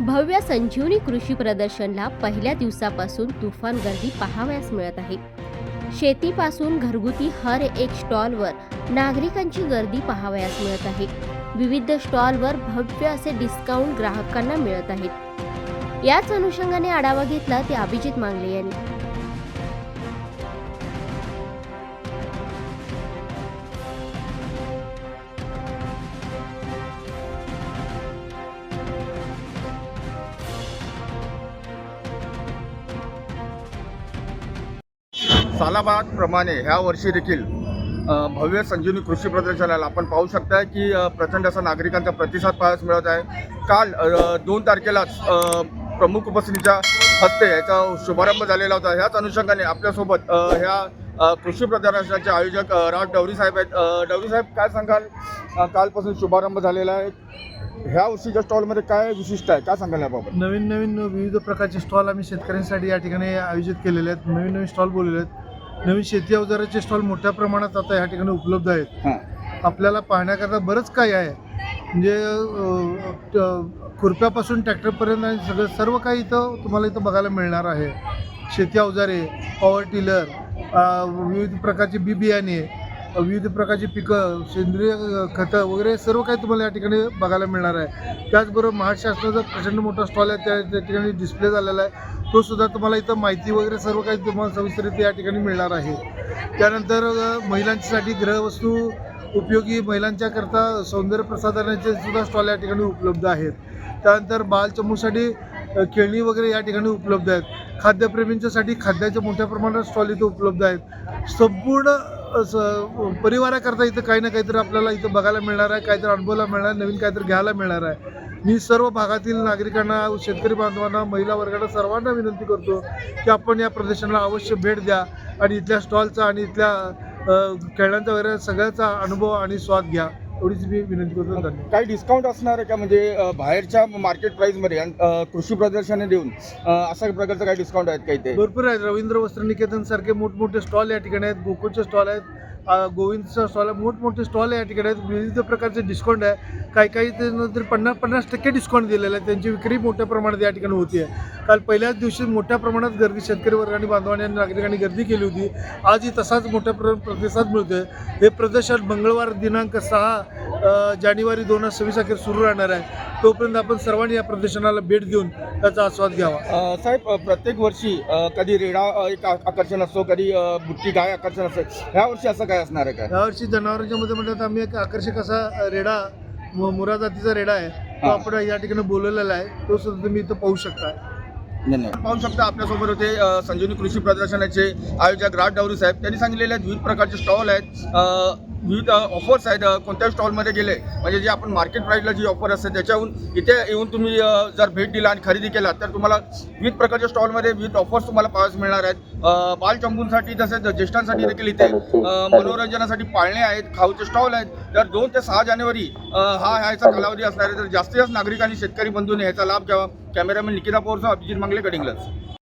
भव्य संजीवनी कृषी प्रदर्शनला पहिल्या दिवसापासून तुफान गर्दी पाहावयास मिळत आहे. शेतीपासून घरगुती हर एक स्टॉलवर नागरिकांची गर्दी पाहावयास मिळत आहे. विविध स्टॉलवर भव्य असे डिस्काउंट ग्राहकांना मिळत आहेत. याच अनुषंगाने आढावा घेतला ते अभिजित मांगले यांनी. सालाबादप्रमाणे ह्या वर्षी देखील भव्य संजीवनी कृषी प्रदर्शनाला आपण पाहू शकताय की प्रचंड असा नागरिकांचा प्रतिसाद पाहायला मिळत आहे. काल दोन तारखेलाच प्रमुख उपस्थितीच्या हस्ते याचा शुभारंभ झालेला होता. ह्याच अनुषंगाने आपल्यासोबत ह्या कृषी प्रदर्शनाचे आयोजक राज डवरी साहेब आहेत. डवरी साहेब काय सांगाल? कालपासून शुभारंभ झालेला आहे. ह्या वर्षीच्या स्टॉलमध्ये काय विशिष्ट आहे? काय सांगाल याबाबत? नवीन नवीन विविध प्रकारचे स्टॉल आम्ही शेतकऱ्यांसाठी या ठिकाणी आयोजित केलेले आहेत. नवीन नवीन स्टॉल बोललेले आहेत. नवीन शेती अवजाराचे स्टॉल मोठ्या प्रमाणात आता या ठिकाणी उपलब्ध आहेत. आपल्याला पाहण्याकरता बरंच काही आहे. म्हणजे खुरप्यापासून ट्रॅक्टरपर्यंत आणि सगळं सर्व काही इथं तुम्हाला इथं बघायला मिळणार आहे. शेती अवजारे पॉवर टिलर विविध प्रकारची बी बियाणे विविध प्रकारची पिकं सेंद्रिय खतं वगैरे सर्व काही तुम्हाला या ठिकाणी बघायला मिळणार आहे. त्याचबरोबर महाराष्ट्र शासनाचा प्रचंड मोठा स्टॉल आहे त्या त्या ठिकाणी डिस्प्ले झालेला आहे. तो सुद्धा तुम्हाला इथं माहिती वगैरे सर्व काही तुम्हाला सविस्तरित या ठिकाणी मिळणार आहे. त्यानंतर महिलांच्यासाठी गृहवस्तू ग्रहवस्तू उपयोगी महिलांच्याकरता सौंदर्य प्रसाधनाचे सुद्धा स्टॉल या ठिकाणी उपलब्ध आहेत. त्यानंतर बालचमूसाठी अ, खेळणी वगैरे या ठिकाणी उपलब्ध आहेत. खाद्यप्रेमींच्यासाठी खाद्याच्या मोठ्या प्रमाणात स्टॉल इथं उपलब्ध आहेत. संपूर्ण परिवाराकरता इथं काही ना काहीतरी आपल्याला इथं बघायला मिळणार आहे काहीतरी अनुभवायला मिळणार आहे, नवीन काहीतरी घ्यायला मिळणार आहे. मी सर्व भागातील नागरिकांना शेतकरी बांधवांना महिला वर्गाला सर्वांना विनंती करतो की आपण या प्रदर्शनाला अवश्य भेट द्या आणि इथल्या स्टॉलचा आणि इथल्या खेळण्यांचा वगैरे सगळ्याचा अनुभव आणि स्वाद घ्या. एवढीच मी विनंती करतो. धन्यवाद. काही डिस्काउंट असणार आहे का? म्हणजे अ, बाहेरच्या मार्केट प्राईसमध्ये आणि, अ, कृषी प्रदर्शने देऊन अ, अशा प्रकारचं काही डिस्काउंट आहेत काही ते भरपूर आहेत. रवींद्र वस्त्र निकेतन सारखे मोठमोठे स्टॉल या ठिकाणी आहेत. गोकुळचे स्टॉल आहेत. गोविंदचा स्टॉल आहे. मोठमोठे स्टॉल या ठिकाणी. आहेत विविध प्रकारचे डिस्काउंट आहे. काही काही ते नंतर पन्नास पन्नास टक्के डिस्काउंट दिलेलं आहे. त्यांची विक्री मोठ्या प्रमाणात या ठिकाणी होती आहे. काल पहिल्याच दिवशी मोठ्या प्रमाणात गर्दी शेतकरी वर्गाने बांधवाने आणि नागरिकांनी गर्दी केली होती. आजही तसाच मोठ्या प्र प्रतिसाद मिळतो आहे हे प्रदर्शन मंगळवार दिनांक सहा जानेवारी दोन हजार सव्वीस अखेर सुरू राहणार आहे. तोपर्यंत आपण सर्वांनी या प्रदर्शनाला भेट देऊन त्याचा आस्वाद घ्यावा. साहेब प्रत्येक वर्षी कधी रेडा एक आकर्षण असतो कधी बुट्टी गाय आकर्षण असतं. ह्या वर्षी असं काय असणार आहे काय? यावर्षी जनावरांच्या मध्ये म्हणतात आम्ही एक आकर्षक असा रेडा मुरा जातीचा रेडा आहे. तो. आपण या ठिकाणी बोलवलेला आहे. तो सुद्धा तुम्ही इथं पाहू शकता. पाहू शकता आपल्यासोबत होते संजीवनी कृषी प्रदर्शनाचे आयोजक राज डावरी साहेब. त्यांनी सांगितलेले आहेत विविध प्रकारचे स्टॉल आहेत. विविध ऑफर्स आहेत कोणत्या स्टॉलमध्ये गेले म्हणजे जे आपण मार्केट प्राईजला जी ऑफर असते त्याच्याहून इथे येऊन तुम्ही जर भेट दिला आणि खरेदी केला तर तुम्हाला विविध प्रकारच्या स्टॉलमध्ये विविध ऑफर्स तुम्हाला पाहायला मिळणार आहेत. बालचंबूंसाठी तसेच ज्येष्ठांसाठी देखील इथे मनोरंजनासाठी पाळणे आहेत खाऊचे स्टॉल आहेत. तर दोन ते सहा जानेवारी हा ह्याचा कालावधी असणार आहे. तर जास्तीत जास्त नागरिकांनी शेतकरी बंधूने ह्याचा लाभ घ्यावा. कॅमेरामॅन निकिता पोरसा अभिजित मांगले गडिंग्लज